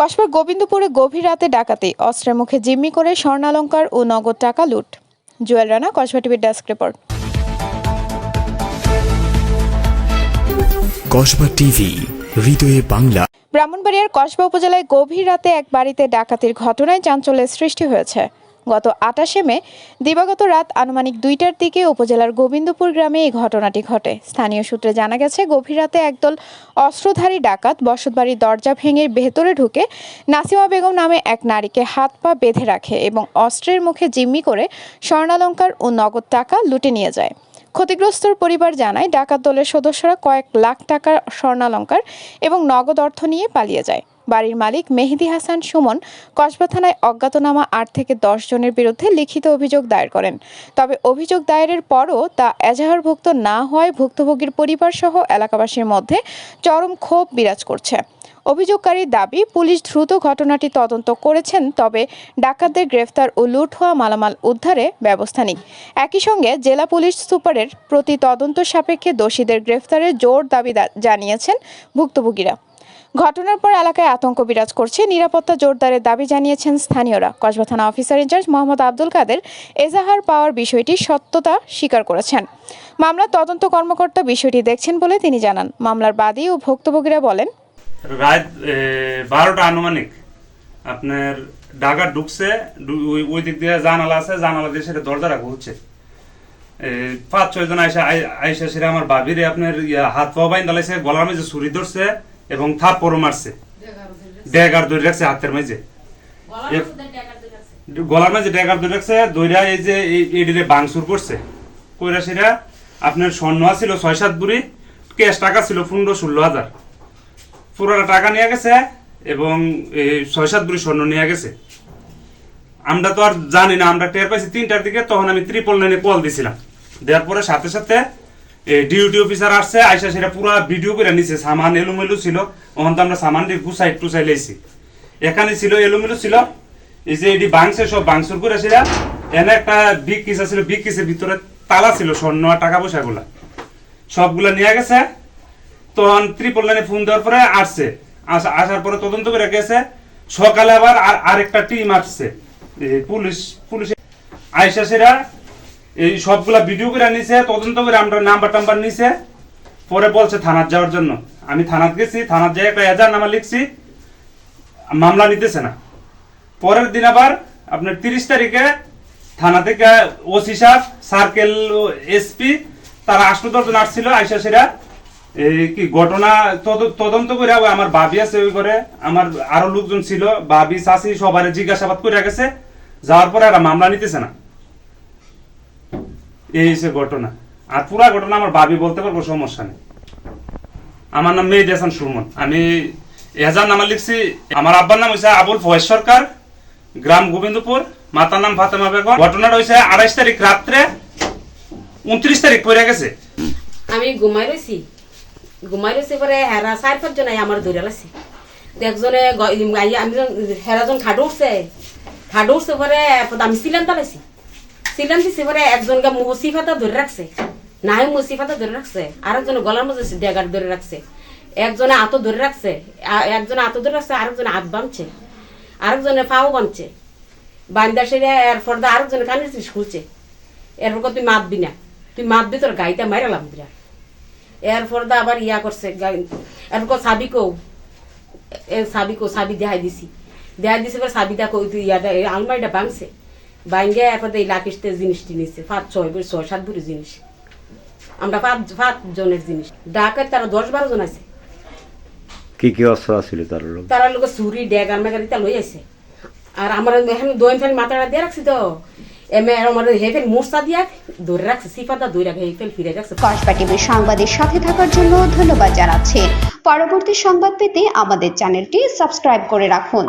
কসবার গোবিন্দপুরে গভীর রাতে ডাকাতি। অস্ত্রের মুখে জিম্মি করে স্বর্ণালঙ্কার ও নগদ টাকা লুট। জুয়েল রানা কসবা টিভির ডেস্ক রিপোর্ট। কসবা টিভি হৃদয়ে বাংলা। ব্রাহ্মণবাড়িয়ার কসবা উপজেলায় গভীর রাতে এক বাড়িতে ডাকাতির ঘটনায় চাঞ্চল্যের সৃষ্টি হয়েছে। গত আটাশে মে, দিবাগত রাত আনুমানিক দুইটার দিকে উপজেলার গোবিন্দপুর গ্রামে এই ঘটনাটি ঘটে। স্থানীয় সূত্রে জানা গেছে, গভীর রাতে একদল অস্ত্রধারী ডাকাত বসতবাড়ির দরজা ভেঙে ভেতরে ঢুকে নাসিমা বেগম নামে এক নারীকে হাত পা বেঁধে রাখে এবং অস্ত্রের মুখে জিম্মি করে স্বর্ণালঙ্কার ও নগদ টাকা লুটে নিয়ে যায়। ক্ষতিগ্রস্তর পরিবার জানায়, ডাকাত দলের সদস্যরা কয়েক লাখ টাকার স্বর্ণালঙ্কার এবং নগদ অর্থ নিয়ে পালিয়ে যায়। বাড়ির মালিক মেহেদি হাসান সুমন কসবা থানায় অজ্ঞাতনামা আট থেকে দশ জনের বিরুদ্ধে লিখিত অভিযোগ দায়ের করেন। তবে অভিযোগ দায়েরের পরও তা এজাহারভুক্ত না হওয়ায় ভুক্তভোগীর পরিবারসহ এলাকাবাসীর মধ্যে চরম ক্ষোভ বিরাজ করছে। অভিযোগকারীর দাবি, পুলিশ দ্রুত ঘটনাটি তদন্ত করেছেন, তবে ডাকাতদের গ্রেফতার ও লুট হওয়া মালামাল উদ্ধারে ব্যবস্থা নেই। একই সঙ্গে জেলা পুলিশ সুপারের প্রতি তদন্ত সাপেক্ষে দোষীদের গ্রেফতারের জোর দাবি জানিয়েছেন ভুক্তভোগীরা। ঘটনার পর এলাকায় আতঙ্ক বিরাজ করছে। নিরাপত্তা জোরদারের দাবি জানিয়েছেন স্থানীয়রা। কসবা থানা officer in charge Mohammad Abdul Kader এজাহার পাওয়ার বিষয়টি সত্যতা স্বীকার করেছেন। মামলার তদন্ত কর্মকর্তা বিষয়টি দেখছেন বলে তিনি জানান। মামলার বাদী ও ভুক্তভোগীরা বলেন, রাত বারোটা আনুমানিক আপনার ঢাকা ঢুকছে ওই- দিক দিয়ে জানালা আছে, জানালা দিয়ে সেটা দরজা রাখা হচ্ছে। পাঁচ আইসা আইসা সেটা আমার বাবিরে আপনার হাত পা বাইন দালাইছে, গলার মাঝে ছুরি ধরছে। এবং থাপ পরো মারছে। ড্যাগার ধরে রাখছে হাতের মাঝে। গলার মাঝে ড্যাগার ধরে রাখছে দইরা এই যে এডিরে বাংসুর করছে। কইরা সেটা আপনার স্বর্ণ ছিল ছয় সাত বুড়ি ক্যাশ টাকা ছিল পনেরো ষোলো হাজার। পুরোটা টাকা নিয়ে গেছে এবং এই ছয় সাত বুড়ি স্বর্ণ নিয়ে গেছে। আমরা তো আর জানি না আমরা টের পাইছি তিনটার দিকে তখন আমি ত্রিপল লাইনে কল দিছিলাম। দেওয়ার পরে সাথে সাথে ডিউটি অফিসার আসছে, আইসা সেটা পুরো ভিডিও করে নিছে, সামান এলোমেলো ছিল ওখান তো আমরা সামান দিয়ে গুছাই টুসাই লাইছি। এখানে ছিল, এলোমেলো ছিল, এই যে এটি বাংসে, সব বাংসুর করে সেটা, এনে একটা বিগ কিসা ছিল বিগ কিসের ভিতরে তালা ছিল, স্বর্ণ আর টাকা পয়সা গুলা সবগুলা নিয়ে গেছে, তখন ত্রিপল লাইনে ফোন দেওয়ার পরে আসছে। আসা- আসার পরে তদন্ত করে গেছে, সকালে আবার আর- আরেকটা টিম আসছে। পুলিশ পুলিশ আইসা সেরা এই সবগুলা ভিডিও করে নিছে, তদন্ত করে আমরা নাম্বার টাম্বার নিছে। পরে বলছে থানার যাওয়ার জন্য। আমি থানাত গেছি থানার যাই একটা এজার নামা লিখছি, মামলা নিতেছে না। পরের দিন আবার আপনার তিরিশ তারিখে থানা থেকে ওসি সাহেব, সার্কেল এসপি, তারা আসলো, দশজন আসছিল, আইসা সেরা, এই কি ঘটনা তদ- তদন্ত করে আমার ভাবি আছে ওই করে আমার আরও লোকজন ছিল, ভাবি চাষি সবার জিজ্ঞাসাবাদ করে গেছে, যাওয়ার পরে আর মামলা নিতেছে না। এই হচ্ছে ঘটনা। আর পুরা ঘটনা আমার ভাবি বলতে পারব, সমস্যা নেই। আমার নাম মেহেদি হাসান সুমন। আমি এহাজার নামা লিখছি। আমার আব্বার নাম হয়েছে আবুল ফয়েজ সরকার, গ্রাম গোবিন্দপুর। মাতার নাম ফাতেমা বেগম। ঘটনাটা হয়েছে আড়াইশ তারিখ রাত্রে, উনত্রিশ তারিখ পড়ে গেছে। আমি ঘুমাই রয়েছি ঘুমাই রয়েছি পরে হেরা চার পাঁচজন আমার ধরে লাগছে। একজনে আমি হেরাজন খাডো উঠছে। খাডো উঠছে পরে, আমি সিলাম তালাইছি সিলাম দিছি পরে একজনকে মুসিফাতা ধরে রাখছে। না হয় মুসিফাতা ধরে রাখছে। আরেকজনে গলার মধ্যে ডেগার ধরে রাখছে। একজনে আত ধরে রাখছে। একজনে আত ধরে রাখছে, আরেকজনে হাত বাঁধছে। আরেকজনে পাও বাঁধছে। বান্দা সেরে এরপর দা আরেকজনে চিস খুলছে এরপর তুই মাতবি না। তুই মাতবি তোর গাইটা মাইরালাম বিরাট। এরপর দা আবার ইয়া করছে এরপর সাবি এ, সাবি কো সাবি দেখাই দিছি। দেখাই দিছি এবার সাবিটা কই তুই ইয়াটা আলমারিটা ভাঙছে। ভাঙ্গে এরপর এই লাকিসতে জিনিসটি নিচ্ছে পাঁচ ছয় করে ছয় সাত ভরি জিনিস। আমরা পাঁচ পাঁচ জনের জিনিস। ডাকের তারা দশ বারো জন আছে। কি কি অস্ত্র আছিল তার লোক? তারা লোক ছুরি ড্যাগ আলমারি তা লই আছে আর আমার এখন দোয়েন ফেল মাথাটা দিয়ে রাখছি তো। এমে আমার হেফেল মোর্চা দিয়া ধরে রাখছে সিফাটা ধরে রাখে হেফেল ফিরে রাখছে। কসবা টিভির সংবাদের সাথে থাকার জন্য ধন্যবাদ জানাচ্ছি। পরবর্তী সংবাদ পেতে আমাদের চ্যানেলটি সাবস্ক্রাইব করে রাখুন।